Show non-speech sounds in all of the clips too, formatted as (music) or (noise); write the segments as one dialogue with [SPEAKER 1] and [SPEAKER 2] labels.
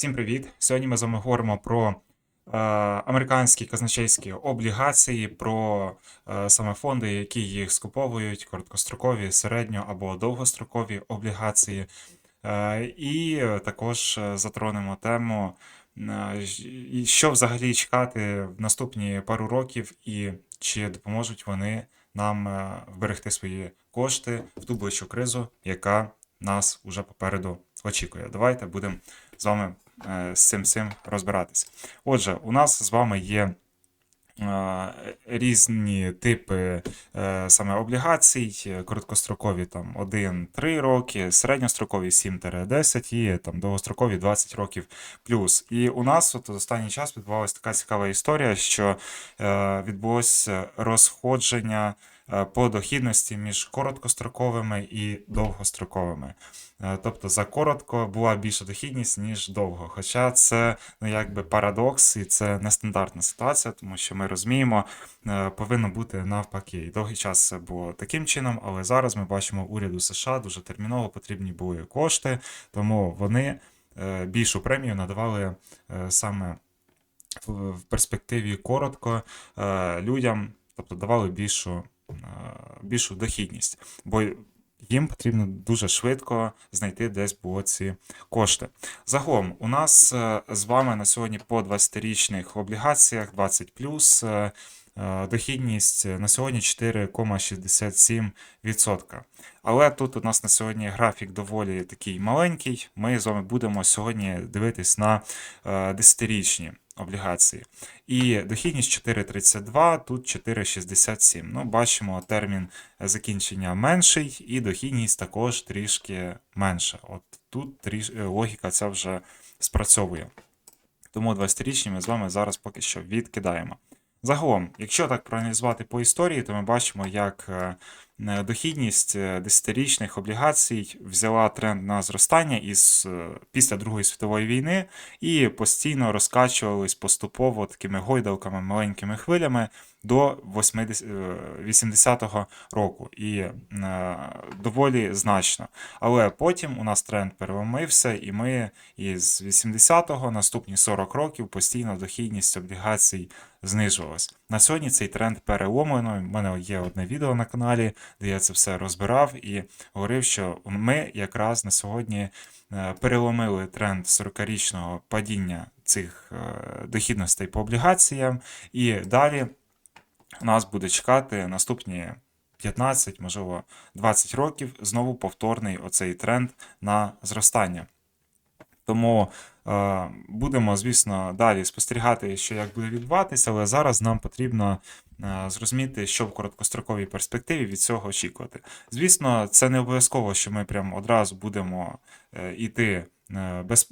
[SPEAKER 1] Всім привіт! Сьогодні ми з вами говоримо про е, американські казначейські облігації, про е, саме фонди, які їх скуповують, короткострокові, середньо або довгострокові облігації. Е, і також е, затронемо тему, е, що взагалі чекати в наступні пару років, і чи допоможуть вони нам е, вберегти свої кошти в ту ближчу кризу, яка нас уже попереду очікує. Давайте будемо з вами з цим всім розбиратися. Отже, у нас з вами є е, різні типи е, саме облігацій, е, короткострокові там 1-3 роки, середньострокові 7-10 і там довгострокові 20 років плюс. І у нас от останній час відбувалася така цікава історія, що е, відбулося розходження е, по дохідності між короткостроковими і довгостроковими. Е, Тобто за коротко була більша дохідність, ніж довго. Хоча це ну, якби парадокс, і це нестандартна ситуація, тому що ми розуміємо, е, повинно бути навпаки. І довгий час це було таким чином, але зараз ми бачимо уряду США дуже терміново потрібні були кошти, тому вони е, більшу премію надавали е, саме в перспективі коротко е, людям, тобто давали більшу, е, більшу дохідність. Бо їм потрібно дуже швидко знайти десь було ці кошти. Загалом, у нас е, з вами на сьогодні по 20-річних облігаціях 20 е, е, дохідність на сьогодні 4,67%. Але тут у нас на сьогодні графік доволі такий маленький. Ми з вами будемо сьогодні дивитись на е, 10-річні облігації. І дохідність 4,32, тут 4,67. Ну, бачимо, термін закінчення менший, і дохідність також трішки менша. От тут тріш... е, логіка ця вже спрацьовує. Тому 20-річні ми з вами зараз поки що відкидаємо. Загалом, якщо так проаналізувати по історії, то ми бачимо, як е, дохідність е, 10-річних облігацій взяла тренд на зростання із е, після Другої світової війни і постійно розкачувались поступово такими гойдалками, маленькими хвилями до 80, е, 80-го року. І е, доволі значно. Але потім у нас тренд переломився, і ми із 80-го наступні 40 років постійно дохідність облігацій знижувалась. На сьогодні цей тренд переломлено. У мене є одне відео на каналі, де я це все розбирав і говорив, що ми якраз на сьогодні е, переломили тренд 40-річного падіння цих е, дохідностей по облігаціям, і далі нас буде чекати наступні 15, можливо, 20 років знову повторний оцей тренд на зростання. Тому е, будемо, звісно, далі спостерігати, що як буде відбуватися, але зараз нам потрібно зрозуміти, що в короткостроковій перспективі від цього очікувати. Звісно, це не обов'язково, що ми прям одразу будемо е, йти е, без,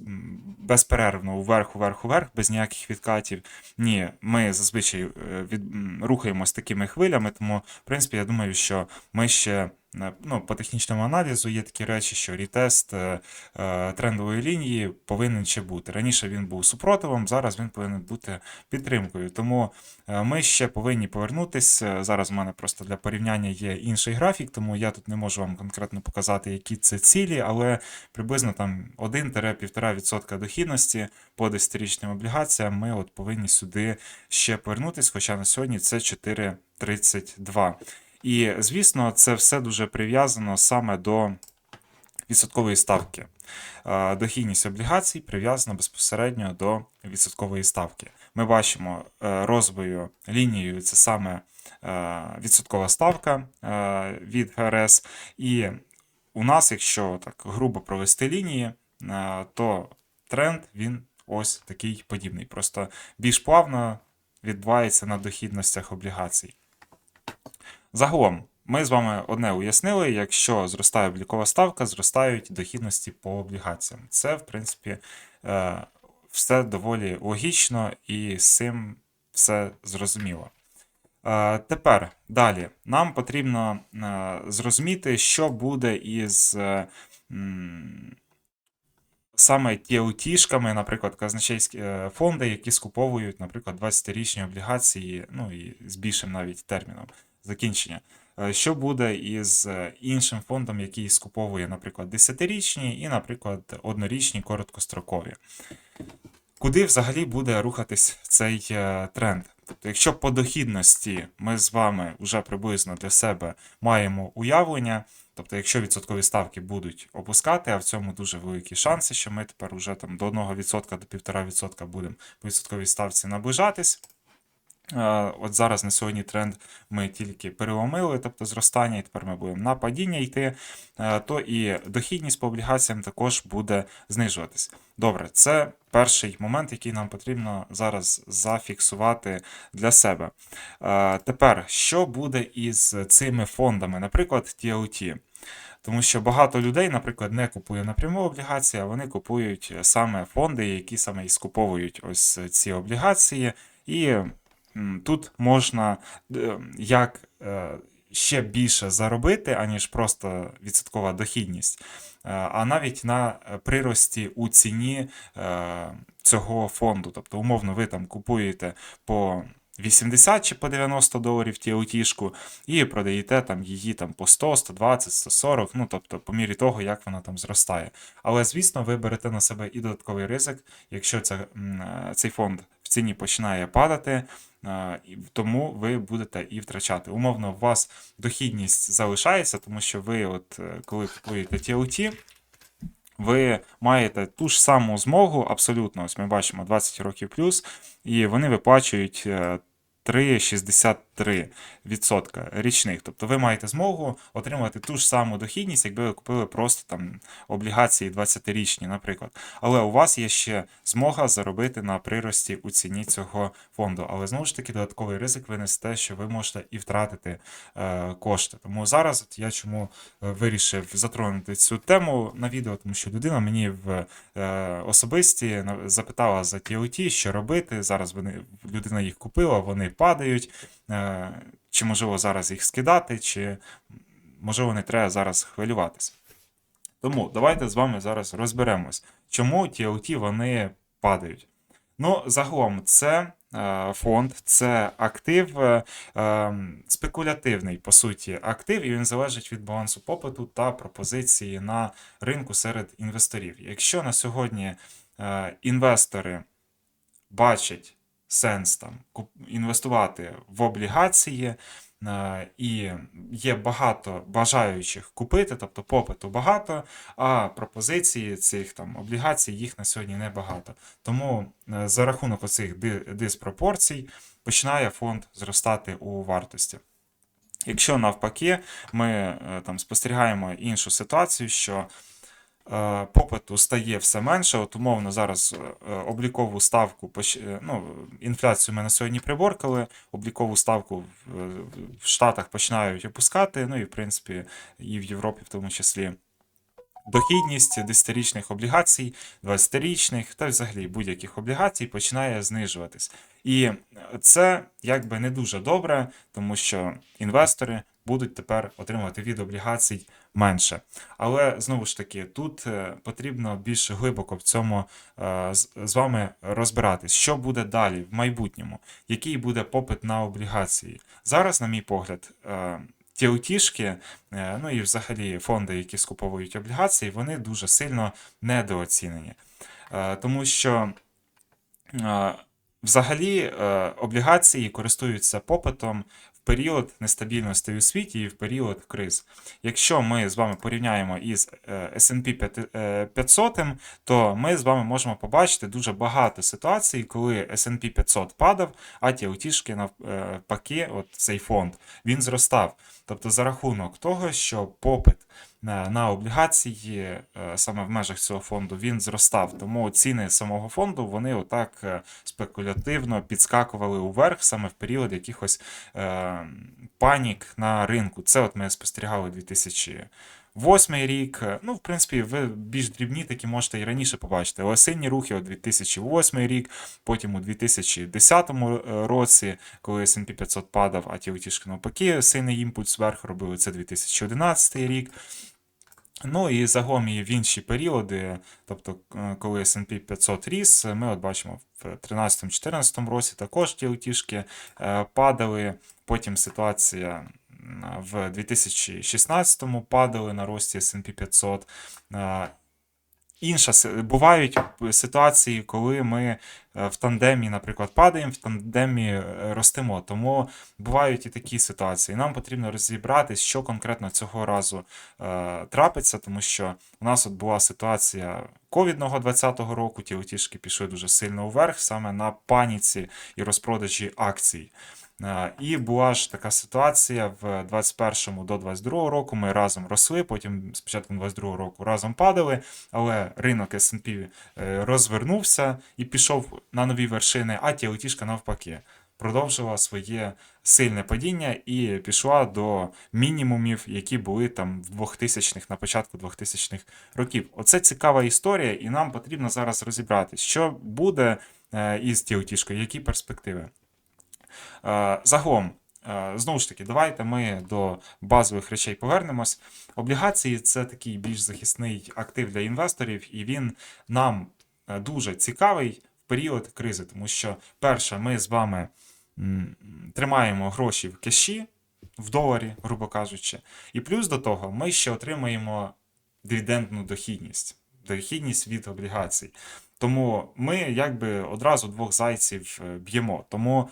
[SPEAKER 1] безперервно вверх, вверх, вверх, без ніяких відкатів. Ні, ми зазвичай е, від, рухаємось такими хвилями, тому, в принципі, я думаю, що ми ще. Ну, по технічному аналізу є такі речі, що рітест е, е, трендової лінії повинен ще бути. Раніше він був супротивом, зараз він повинен бути підтримкою. Тому е, ми ще повинні повернутися. Зараз у мене просто для порівняння є інший графік, тому я тут не можу вам конкретно показати, які це цілі, але приблизно там 1-1,5% дохідності по 10-річним облігаціям ми от повинні сюди ще повернутися, хоча на сьогодні це 4,32. І, звісно, це все дуже прив'язано саме до відсоткової ставки. Е, Дохідність облігацій прив'язана безпосередньо до відсоткової ставки. Ми бачимо е, розовою лінією це саме е, відсоткова ставка від ГРС. І у нас, якщо так грубо провести лінії, то тренд він ось такий подібний. Просто більш плавно відбувається на дохідностях облігацій. Загалом, ми з вами одне уяснили: якщо зростає облікова ставка, зростають дохідності по облігаціям. Це, в принципі, е, все доволі логічно і з цим все зрозуміло. Е, Тепер далі нам потрібно е, зрозуміти, що буде із саме TLT-шками, наприклад, казначейські фонди, які скуповують, наприклад, 20-річні облігації, ну і з більшим навіть терміном закінчення. Е, Що буде із е, іншим фондом, який скуповує, наприклад, 10-річні і, наприклад, однорічні короткострокові? Куди взагалі буде рухатись цей е, тренд? Тобто, якщо по дохідності ми з вами вже приблизно для себе маємо уявлення, тобто, якщо відсоткові ставки будуть опускати, а в цьому дуже великі шанси, що ми тепер уже там до 1% до 1,5% будемо по відсотковій ставці наближатись. Е, От зараз на сьогодні тренд ми тільки переломили, тобто зростання, і тепер ми будемо на падіння йти, е, то і дохідність по облігаціям також буде знижуватись. Добре, це перший момент, який нам потрібно зараз зафіксувати для себе. Е, Тепер, що буде із цими фондами, наприклад, TLT? Тому що багато людей, наприклад, не купує напряму облігації, а вони купують саме фонди, які саме і скуповують ось ці облігації. І тут можна е, як е, ще більше заробити, аніж просто відсоткова дохідність, е, а навіть на прирості у ціні цього фонду. Тобто, умовно, ви там купуєте по 80 чи по 90 доларів TLT-шку і продаєте там її там по 100, 120, 140, ну тобто по мірі того, як вона там зростає. Але звісно, ви берете на себе і додатковий ризик, якщо ця, цей фонд в ціні починає падати, е, тому ви будете і втрачати. Умовно, у вас дохідність залишається, тому що ви, от е, коли купуєте TLT, ви маєте ту ж саму змогу, абсолютно, ось ми бачимо 20 років плюс, і вони виплачують е, 3,63 3% річних. Тобто ви маєте змогу отримати ту ж саму дохідність, якби ви купили просто там облігації 20-річні, наприклад. Але у вас є ще змога заробити на прирості у ціні цього фонду. Але знову ж таки, додатковий ризик ви що ви можете і втратити е, кошти. Тому зараз от я чому е, вирішив затронути цю тему на відео, тому що людина мені в е, особисті запитала за TLT, що робити. Зараз вони людина їх купила, вони падають. Е, чи можливо зараз їх скидати, чи можливо не треба зараз хвилюватися. Тому давайте з вами зараз розберемось, чому TLT вони падають. Ну, загалом, це е, фонд, це актив е, спекулятивний, по суті, актив, і він залежить від балансу попиту та пропозиції на ринку серед інвесторів. Якщо на сьогодні інвестори бачать сенс там інвестувати в облігації, е, і є багато бажаючих купити, тобто попиту багато, а пропозиції цих там облігацій їх на сьогодні небагато. Тому е, за рахунок оцих диспропорцій починає фонд зростати у вартості. Якщо навпаки, ми е, там спостерігаємо іншу ситуацію, що попиту стає все менше. От умовно зараз е, облікову ставку е, ну, інфляцію ми на сьогодні приборкали, облікову ставку в Штатах починають опускати, ну і в принципі і в Європі в тому числі. Дохідність 10-річних облігацій, 20-річних та взагалі будь-яких облігацій починає знижуватись. І це якби не дуже добре, тому що інвестори будуть тепер отримувати від облігацій менше. Але знову ж таки, тут е, потрібно більш глибоко в цьому е, з вами розбиратись, що буде далі в майбутньому, який буде попит на облігації. Зараз, на мій погляд, е, TLT-шки, е, ну і взагалі фонди, які скуповують облігації, вони дуже сильно недооцінені. Тому що взагалі облігації користуються попитом період нестабільності у світі і в період криз. Якщо ми з вами порівняємо із е, S&P 500, е, 500, то ми з вами можемо побачити дуже багато ситуацій, коли S&P 500 падав, а ті утішки навпаки, от цей фонд, він зростав. Тобто за рахунок того, що попит на, облігації е, саме в межах цього фонду він зростав. Тому ціни самого фонду вони отак е, спекулятивно підскакували уверх саме в період якихось е, панік на ринку. Це от ми спостерігали 2008 рік. Ну, в принципі, ви більш дрібні такі можете і раніше побачити. Сильні рухи от 2008 рік, потім у 2010 році, коли S&P 500 падав, а ті утішки навпаки, сильний імпульс вверх робили. Це 2011 рік. Ну і загалом і в інші періоди, тобто, е, коли S&P 500 ріс, ми от бачимо в 2013-2014 році також ті утішки е, падали. Потім ситуація в 2016-му падали на рості S&P 500. Е, Інша бувають ситуації, коли ми е, в тандемі, наприклад, падаємо, в тандемі е, ростемо. Тому бувають і такі ситуації. Нам потрібно розібратись, що конкретно цього разу е, трапиться, тому що у нас от була ситуація ковідного 20-го року, ті летішки пішли дуже сильно вверх, саме на паніці і розпродажі акцій. Е, І була ж така ситуація в 21 до 22 року. Ми разом росли, потім з початком 22 року разом падали, але ринок S&P е, розвернувся і пішов на нові вершини, а тілетішка навпаки продовжила своє сильне падіння і пішла до мінімумів, які були там в 2000-х, на початку 2000-х років. Оце цікава історія, і нам потрібно зараз розібратися, що буде е, із тілетішкою, які перспективи. Е, Загалом, е, знову ж таки, давайте ми до базових речей повернемось. Облігації це такий більш захисний актив для інвесторів, і він нам е, дуже цікавий в період кризи, тому що, перше, ми з вами тримаємо гроші в кеші, в доларі, грубо кажучи, і плюс до того ми ще отримаємо дивідендну дохідність, дохідність від облігацій. Тому ми якби одразу двох зайців б'ємо. Тому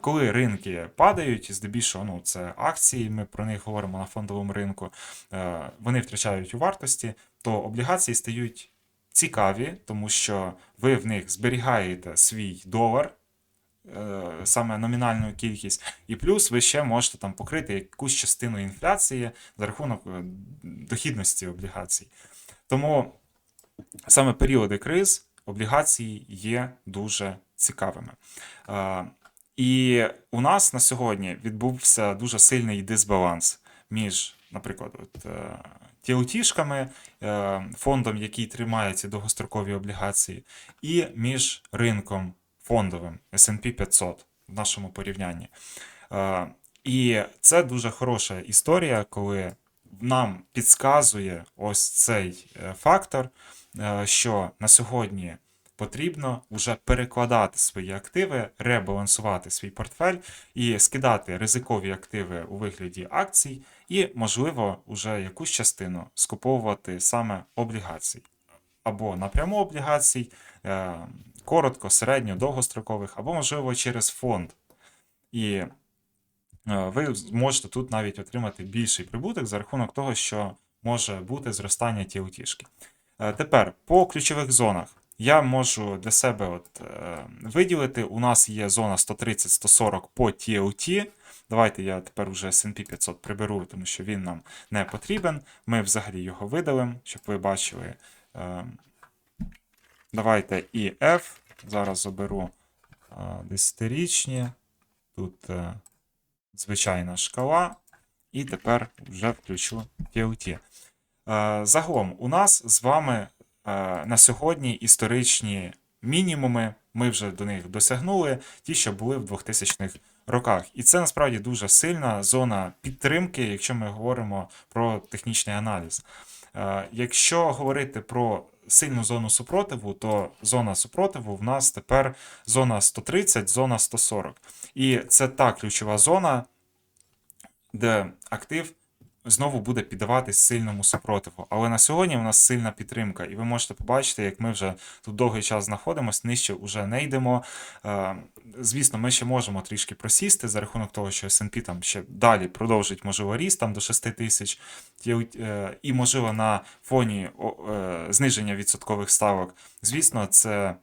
[SPEAKER 1] коли ринки падають, здебільшого ну, це акції, ми про них говоримо на фондовому ринку, е, вони втрачають у вартості, то облігації стають цікаві, тому що ви в них зберігаєте свій долар, е, саме номінальну кількість, і плюс ви ще можете там покрити якусь частину інфляції за рахунок е, дохідності облігацій. Тому саме періоди криз облігації є дуже цікавими. І у нас на сьогодні відбувся дуже сильний дисбаланс між, наприклад, от, е, TLT-шками, е, фондом, який тримає ці довгострокові облігації, і між ринком фондовим S&P 500 в нашому порівнянні. Е, І це дуже хороша історія, коли нам підказує ось цей фактор, що на сьогодні потрібно вже перекладати свої активи, ребалансувати свій портфель і скидати ризикові активи у вигляді акцій, і, можливо, вже якусь частину скуповувати саме облігацій. Або напряму облігацій, е, коротко, середньо, довгострокових, або, можливо, через фонд. І е, ви можете тут навіть отримати більший прибуток за рахунок того, що може бути зростання TLT-шки. Е, Тепер по ключових зонах я можу для себе от, е, виділити. У нас є зона 130-140 по TLT. Давайте я тепер вже S&P 500 приберу, тому що він нам не потрібен. Ми взагалі його видалимо, щоб ви бачили. Е, Давайте і F. Зараз заберу е, десятирічні. Тут е, звичайна шкала. І тепер вже включу TLT. Е, Загалом, у нас з вами на сьогодні історичні мінімуми. Ми вже до них досягнули, ті, що були в 2000-х роках. І це насправді дуже сильна зона підтримки, якщо ми говоримо про технічний аналіз. Е, Якщо говорити про сильну зону супротиву, то зона супротиву в нас тепер зона 130, зона 140. І це та ключова зона, де актив знову буде піддаватись сильному супротиву. Але на сьогодні у нас сильна підтримка, і ви можете побачити, як ми вже тут довгий час знаходимося, нижче вже не йдемо. Е, Звісно, ми ще можемо трішки просісти за рахунок того, що S&P там ще далі продовжить, можливо, ріст там до 6 тисяч, е, і, можливо, на фоні е, зниження відсоткових ставок. Звісно, це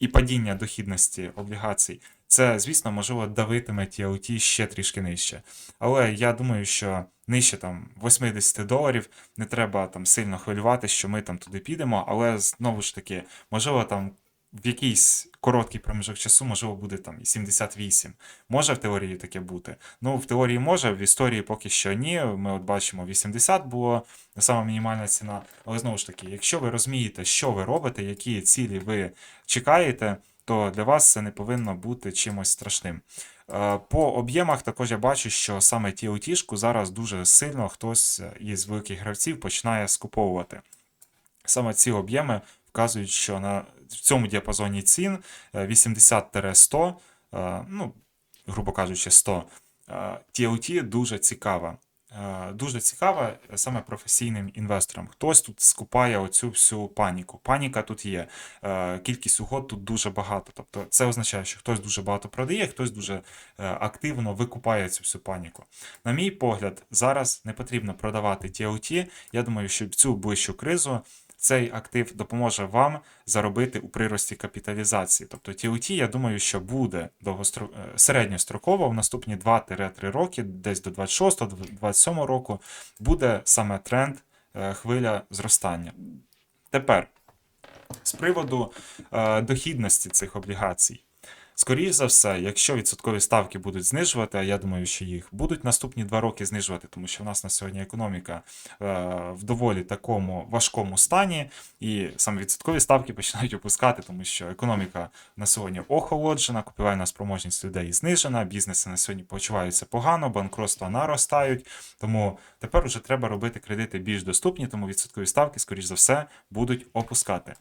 [SPEAKER 1] і падіння дохідності облігацій. Це, звісно, можливо, давитиме TLT ще трішки нижче. Але я думаю, що нижче там 80 доларів не треба там сильно хвилювати, що ми там туди підемо. Але знову ж таки, можливо, там в якийсь короткий проміжок часу, можливо, буде там і 78. Може в теорії таке бути? Ну, в теорії може, в історії поки що ні. Ми от бачимо, 80 було сама мінімальна ціна. Але знову ж таки, якщо ви розумієте, що ви робите, які цілі ви чекаєте, то для вас це не повинно бути чимось страшним. Е, По об'ємах також я бачу, що саме TOT-шку зараз дуже сильно хтось із великих гравців починає скуповувати. Саме ці об'єми вказують, що на в цьому діапазоні цін е, 80-100, е, ну, грубо кажучи, 100, е, TOT дуже цікава. Е, Дуже цікава е, саме професійним інвесторам. Хтось тут скупає оцю всю паніку. Паніка тут є. Е, Кількість угод тут дуже багато. Тобто це означає, що хтось дуже багато продає, хтось дуже активно викупає цю всю паніку. На мій погляд, зараз не потрібно продавати TLT. Я думаю, що цю ближчу кризу цей актив допоможе вам заробити у прирості капіталізації. Тобто TOT, я думаю, що буде довгостро... е, середньостроково в наступні 2-3 роки, десь до 26-27 року, буде саме тренд, е, хвиля зростання. Тепер, з приводу е, дохідності цих облігацій. Скоріше за все, якщо відсоткові ставки будуть знижувати, а я думаю, що їх будуть наступні два роки знижувати, тому що в нас на сьогодні економіка е, в доволі такому важкому стані, і саме відсоткові ставки (laughs) починають опускати, тому що економіка на сьогодні охолоджена, купівельна спроможність людей знижена, бізнеси на сьогодні почуваються погано, банкротства наростають. Тому тепер вже треба робити кредити більш доступні, тому відсоткові ставки, скоріш за все, будуть опускати.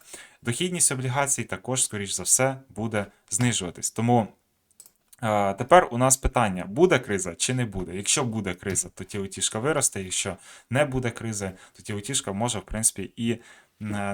[SPEAKER 1] Дохідність облігацій також, скоріш за все, буде знижуватись. Тому е, тепер у нас питання: буде криза чи не буде? Якщо буде криза, то тілотішка виросте. Якщо не буде кризи, то тілотішка може, в принципі, і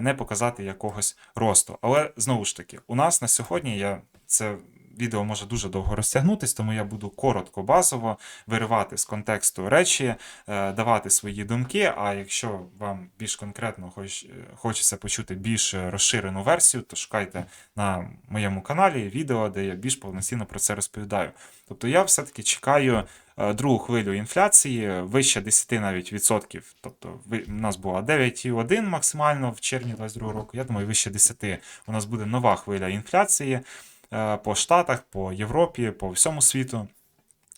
[SPEAKER 1] не показати якогось росту. Але знову ж таки, у нас на сьогодні я це. Відео може дуже довго розтягнутись, тому я буду коротко, базово виривати з контексту речі, е, давати свої думки. А якщо вам більш конкретно хоч, е, хочеться почути більш розширену версію, то шукайте на моєму каналі відео, де я більш повноцінно про це розповідаю. Тобто я все-таки чекаю е, другу хвилю інфляції вище 10 навіть відсотків. Тобто у нас була 9,1 максимально в червні 2022 року. Я думаю, вище 10 у нас буде нова хвиля інфляції по Штатах, по Європі, по всьому світу.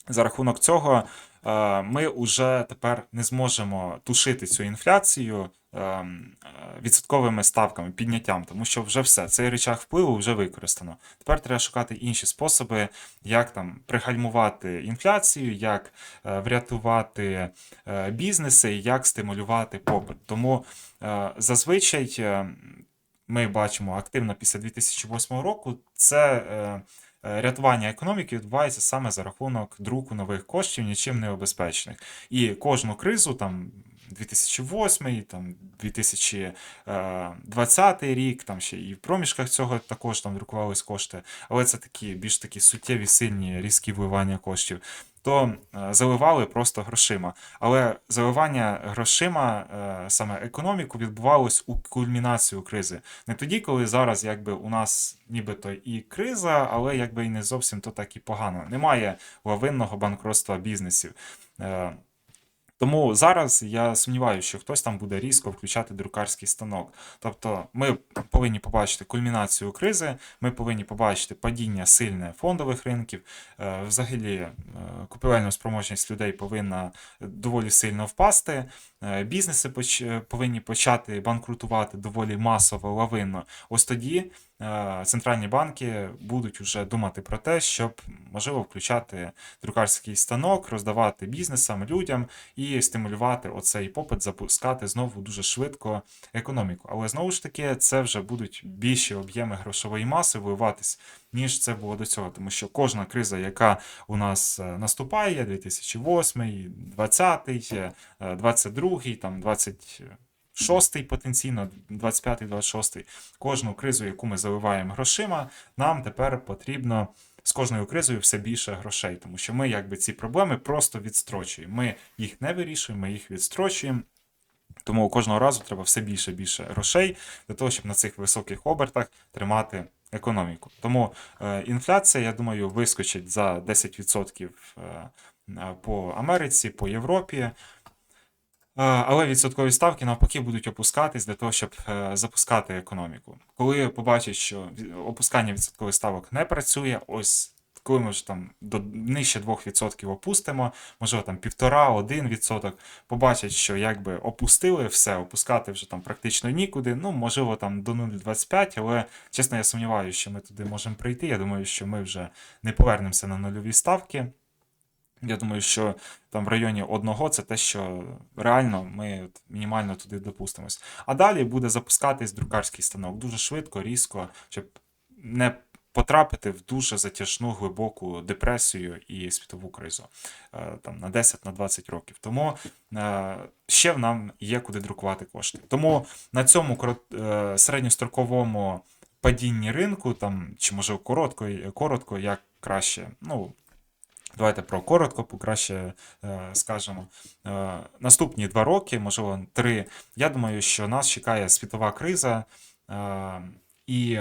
[SPEAKER 1] За рахунок цього е, ми вже тепер не зможемо тушити цю інфляцію е, відсотковими ставками, підняттям, тому що вже все, цей рычаг впливу вже використано. Тепер треба шукати інші способи, як там пригальмувати інфляцію, як е, врятувати е, бізнеси, як стимулювати попит. Тому е, зазвичай. Е, Ми бачимо активно після 2008 року, це е, е, рятування економіки відбувається саме за рахунок друку нових коштів, нічим не обезпечених. І кожну кризу, там 2008, там 2020 рік, там ще і в проміжках цього також там друкувались кошти, але це такі більш такі суттєві, сильні різкі вливання коштів. То е, заливали просто грошима. Але заливання грошима, е, саме економіку, відбувалось у кульмінацію кризи. Не тоді, коли зараз якби у нас нібито і криза, але якби і не зовсім то так і погано. Немає лавинного банкротства бізнесів. Е, Тому зараз я сумніваюся, що хтось там буде різко включати друкарський станок. Тобто ми повинні побачити кульмінацію кризи, ми повинні побачити падіння сильне фондових ринків. Е, Взагалі, е, купівельна спроможність людей повинна доволі сильно впасти. Е, Бізнеси повинні почати банкрутувати доволі масово, лавинно. Ось тоді е, центральні банки будуть вже думати про те, щоб можливо включати друкарський станок, роздавати бізнесам, людям і стимулювати оцей попит, запускати знову дуже швидко економіку. Але знову ж таки, це вже будуть більші об'єми грошової маси виливатись, ніж це було до цього. Тому що кожна криза, яка у нас е, наступає, 2008, 20, е, 22, там 20. Шостий потенційно, 25-26, кожну кризу, яку ми заливаємо грошима, нам тепер потрібно з кожною кризою все більше грошей, тому що ми якби ці проблеми просто відстрочуємо. Ми їх не вирішуємо, ми їх відстрочуємо. Тому кожного разу треба все більше більше грошей для того, щоб на цих високих обертах тримати економіку. Тому е, інфляція, я думаю, вискочить за 10% е, е, по Америці, по Європі. Е, Але відсоткові ставки навпаки будуть опускатись для того, щоб е, запускати економіку. Коли побачать, що опускання відсоткових ставок не працює, ось коли ми вже там до нижче 2% опустимо, можливо там 1,5-1%, побачать, що якби опустили все, опускати вже там практично нікуди. Ну, можливо, там до 0,25, але чесно, я сумніваюся, що ми туди можемо прийти. Я думаю, що ми вже не повернемося на нульові ставки. Я думаю, що там в районі одного це те, що реально ми мінімально туди допустимось. А далі буде запускатись друкарський станок дуже швидко, різко, щоб не потрапити в дуже затяжну глибоку депресію і світову кризу е, там на 10-20 років. Тому е, ще в нам є куди друкувати кошти. Тому на цьому е, середньостроковому падінні ринку, там чи може коротко, коротко, як краще. Ну, Давайте про коротко, краще е, скажемо. Е, наступні два роки, можливо, три. Я думаю, що нас чекає світова криза, е, і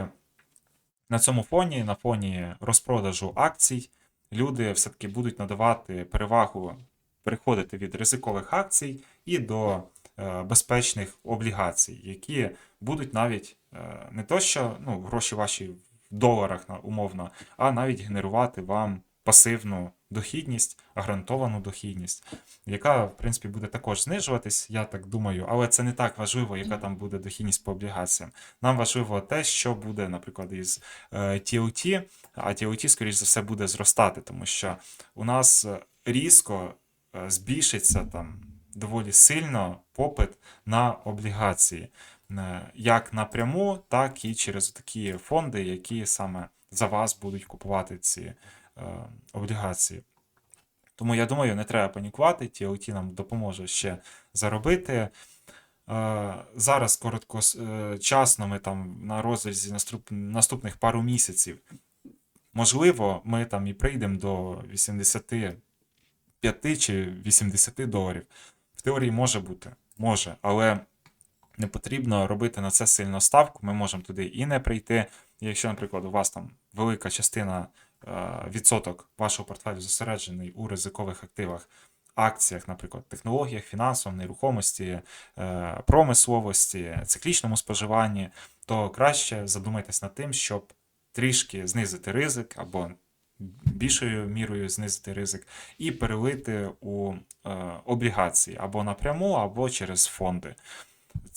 [SPEAKER 1] на цьому фоні, на фоні розпродажу акцій, люди все-таки будуть надавати перевагу переходити від ризикових акцій і до безпечних облігацій, які будуть навіть не то, що ну, гроші ваші в доларах умовно, а навіть генерувати вам пасивну дохідність, гарантовану дохідність, яка, в принципі, буде також знижуватись, я так думаю, але це не так важливо, яка там буде дохідність по облігаціям. Нам важливо те, що буде, наприклад, із е, TOT, а TOT, скоріш за все, буде зростати, тому що у нас е, різко е, збільшиться там доволі сильно попит на облігації, Е, як напряму, так і через такі фонди, які саме за вас будуть купувати ці е, облігації. Тому я думаю, не треба панікувати. TLT нам допоможе ще заробити. Е, Зараз короткочасно ми там на розрізі наступних пару місяців. Можливо, ми там і прийдемо до 85 чи 80 доларів. В теорії може бути, може, але не потрібно робити на це сильно ставку. Ми можемо туди і не прийти. Якщо, наприклад, у вас там велика частина е, відсоток вашого портфелю зосереджений у ризикових активах, акціях, наприклад, технологіях, фінансовому, нерухомості, е, промисловості, циклічному споживанні, то краще задумайтесь над тим, щоб трішки знизити ризик або більшою мірою знизити ризик і перелити у е, облігації або напряму, або через фонди.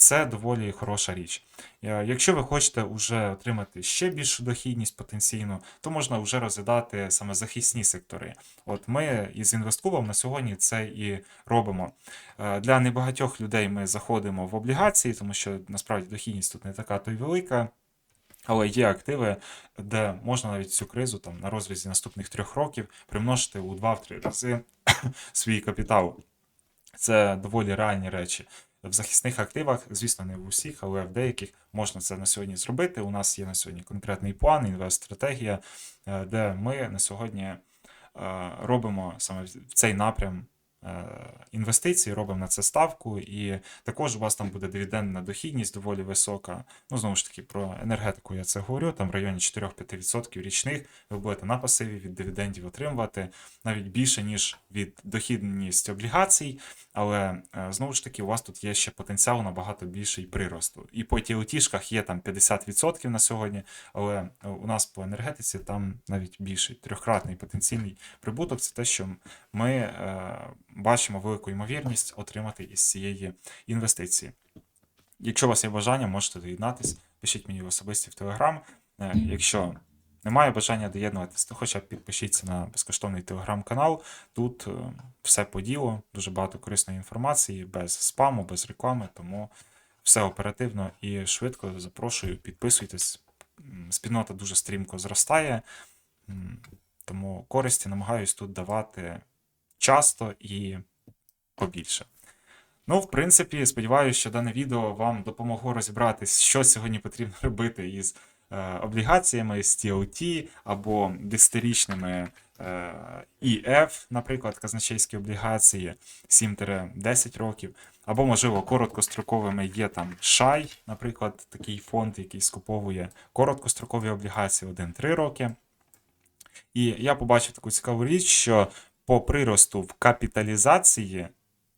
[SPEAKER 1] Це доволі хороша річ. Е, Якщо ви хочете вже отримати ще більшу дохідність потенційну, то можна вже розглядати саме захисні сектори. От ми із інвестклубом на сьогодні це і робимо. Е, Для небагатьох людей ми заходимо в облігації, тому що насправді дохідність тут не така то й велика. Але є активи, де можна навіть цю кризу там на розрізі наступних трьох років примножити у 2-3 рази (coughs) свій капітал. Це доволі реальні речі. В захисних активах, звісно, не в усіх, але в деяких можна це на сьогодні зробити. У нас є на сьогодні конкретний план, інвест-стратегія, е, де ми на сьогодні е, робимо саме в цей напрям інвестицій, робимо на це ставку, і також у вас там буде дивідендна дохідність доволі висока. Ну, знову ж таки, про енергетику я це говорю, там в районі 4-5% річних ви будете на пасиві від дивідендів отримувати навіть більше, ніж від дохідність облігацій. Але е, знову ж таки, у вас тут є ще потенціал набагато більший приросту. І по TLT-шках є там 50% на сьогодні, але е, у нас по енергетиці там навіть більший трьохкратний потенційний прибуток. Це те, що ми е, бачимо велику ймовірність отримати із цієї інвестиції. Якщо у вас є бажання, можете доєднатись, пишіть мені в особисті в Телеграм. Якщо немає бажання доєднуватись, то хоча б підпишіться на безкоштовний телеграм-канал. Тут е, все по ділу, дуже багато корисної інформації, без спаму, без реклами, тому все оперативно і швидко. Запрошую, підписуйтесь. Спільнота дуже стрімко зростає, тому користі намагаюсь тут давати часто і побільше. Ну, в принципі, сподіваюся, що дане відео вам допомогло розібратись, що сьогодні потрібно (laughs) робити із е, облігаціями, з TOT або десятирічними е, EF, наприклад, казначейські облігації 7-10 років, або, можливо, короткостроковими є там SHAI, наприклад, такий фонд, який скуповує короткострокові облігації 1-3 роки. І я побачив таку цікаву річ, що по приросту в капіталізації,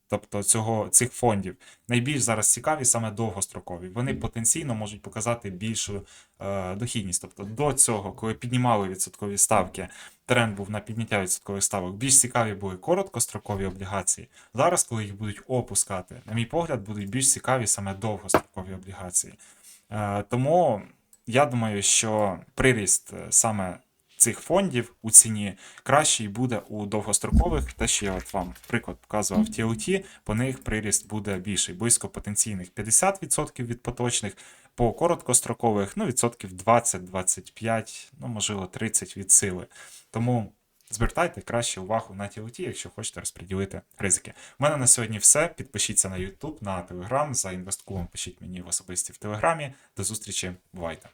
[SPEAKER 1] тобто цього, цих фондів, найбільш зараз цікаві саме довгострокові. Вони потенційно можуть показати більшу е, дохідність. Тобто до цього, коли піднімали відсоткові ставки, тренд був на підняття відсоткових ставок, більш цікаві були короткострокові облігації. Зараз, коли їх будуть опускати, на мій погляд, будуть більш цікаві саме довгострокові облігації. Е, тому я думаю, що приріст е, саме цих фондів у ціні кращий буде у довгострокових. Те, що я от вам приклад показував TLT, по них приріст буде більший, близько потенційних 50% від поточних, по короткострокових, ну, відсотків 20-25, ну, можливо, 30 від сили. Тому звертайте краще увагу на TLT, якщо хочете розподілити ризики. У мене на сьогодні все. Підпишіться на YouTube, на Telegram, за інвесткулом пишіть мені в особисті в Телеграмі. До зустрічі, бувайте!